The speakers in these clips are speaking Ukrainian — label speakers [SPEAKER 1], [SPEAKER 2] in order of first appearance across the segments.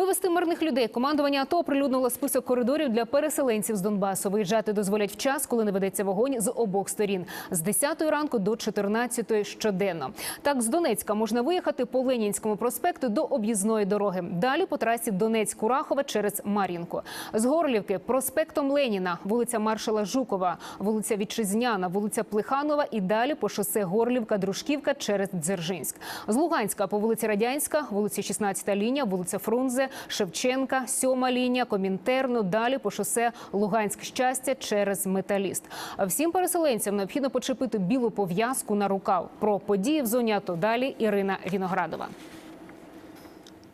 [SPEAKER 1] Вивести мирних людей. Командування АТО оприлюднило список коридорів для переселенців з Донбасу. Виїжджати дозволять в час, коли не ведеться вогонь з обох сторін з 10 ранку до 14 щоденно. Так, з Донецька можна виїхати по Ленінському проспекту до об'їзної дороги. Далі по трасі Донець-Курахова через Мар'їнку. З Горлівки проспектом Леніна, вулиця Маршала Жукова, вулиця Вітчизняна, вулиця Плеханова і далі по шосе Горлівка-Дружківка через Дзержинськ. З Луганська по вулиці Радянська, вулиці 16 лінія, вулиця Фрунзе, Шевченка, сьома лінія, Комінтерну, далі по шосе Луганськ-Щастя через Металіст. Всім переселенцям необхідно почепити білу пов'язку на рукав. Про події в зоні АТО далі Ірина Віноградова.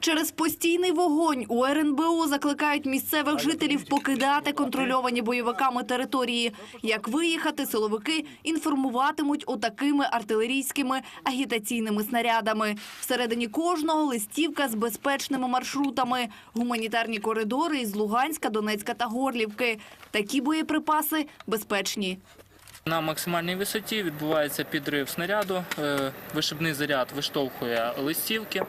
[SPEAKER 2] Через постійний вогонь у РНБО закликають місцевих жителів покидати контрольовані бойовиками території. Як виїхати, силовики інформуватимуть отакими артилерійськими агітаційними снарядами. Всередині кожного листівка з безпечними маршрутами, гуманітарні коридори із Луганська, Донецька та Горлівки. Такі боєприпаси безпечні.
[SPEAKER 3] На максимальній висоті відбувається підрив снаряду. Е, Вишибний заряд виштовхує листівки,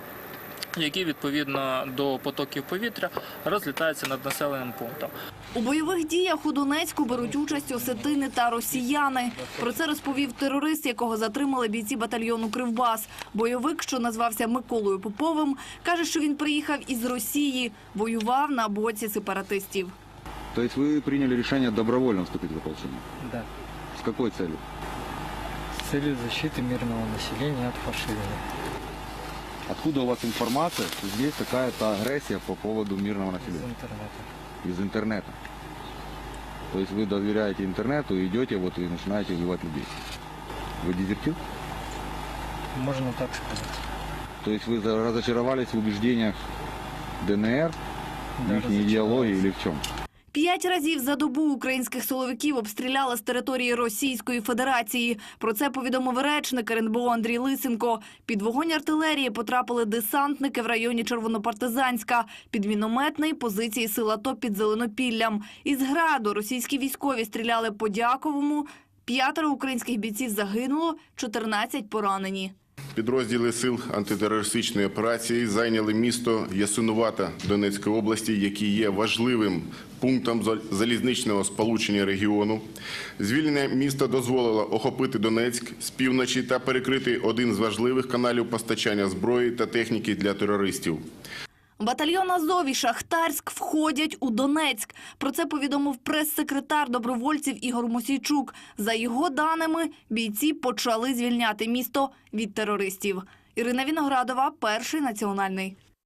[SPEAKER 3] які відповідно до потоків повітря розлітаються над населеним пунктом.
[SPEAKER 2] У бойових діях у Донецьку беруть участь осетини та росіяни. Про це розповів терорист, якого затримали бійці батальйону Кривбас. Бойовик, що назвався Миколою Поповим, каже, що він приїхав із Росії, воював на боці сепаратистів.
[SPEAKER 4] То есть вы приняли решение добровольно вступить в ополчение?
[SPEAKER 5] Да.
[SPEAKER 4] С какой целью?
[SPEAKER 5] С целью защиты мирного населения от фашизма.
[SPEAKER 4] Откуда у вас информация, что здесь какая-то агрессия по поводу мирного
[SPEAKER 5] Из
[SPEAKER 4] населения?
[SPEAKER 5] интернета.
[SPEAKER 4] Из интернета. То есть вы доверяете интернету, идете вот и начинаете убивать людей. Вы дезертир?
[SPEAKER 5] Можно так сказать.
[SPEAKER 4] То есть вы разочаровались в убеждениях ДНР, в
[SPEAKER 5] Да,
[SPEAKER 4] их идеологии или в чем?
[SPEAKER 2] П'ять разів за добу українських силовиків обстріляли з території Російської Федерації. Про це повідомив речник РНБО Андрій Лисенко. Під вогонь артилерії потрапили десантники в районі Червонопартизанська, під мінометний позиції сил АТО під Зеленопіллям. Із граду російські військові стріляли по Дяковому. П'ятеро українських бійців загинуло, 14 поранені.
[SPEAKER 6] Підрозділи сил антитерористичної операції зайняли місто Ясинувата Донецької області, який є важливим пунктом зал- залізничного сполучення регіону. Звільнення міста дозволило охопити Донецьк з півночі та перекрити один з важливих каналів постачання зброї та техніки для терористів.
[SPEAKER 2] Батальйон Азові Шахтарськ входять у Донецьк. Про це повідомив прес-секретар добровольців Ігор Мосійчук. За його даними, бійці почали звільняти місто від терористів. Ірина Віноградова, перший національний.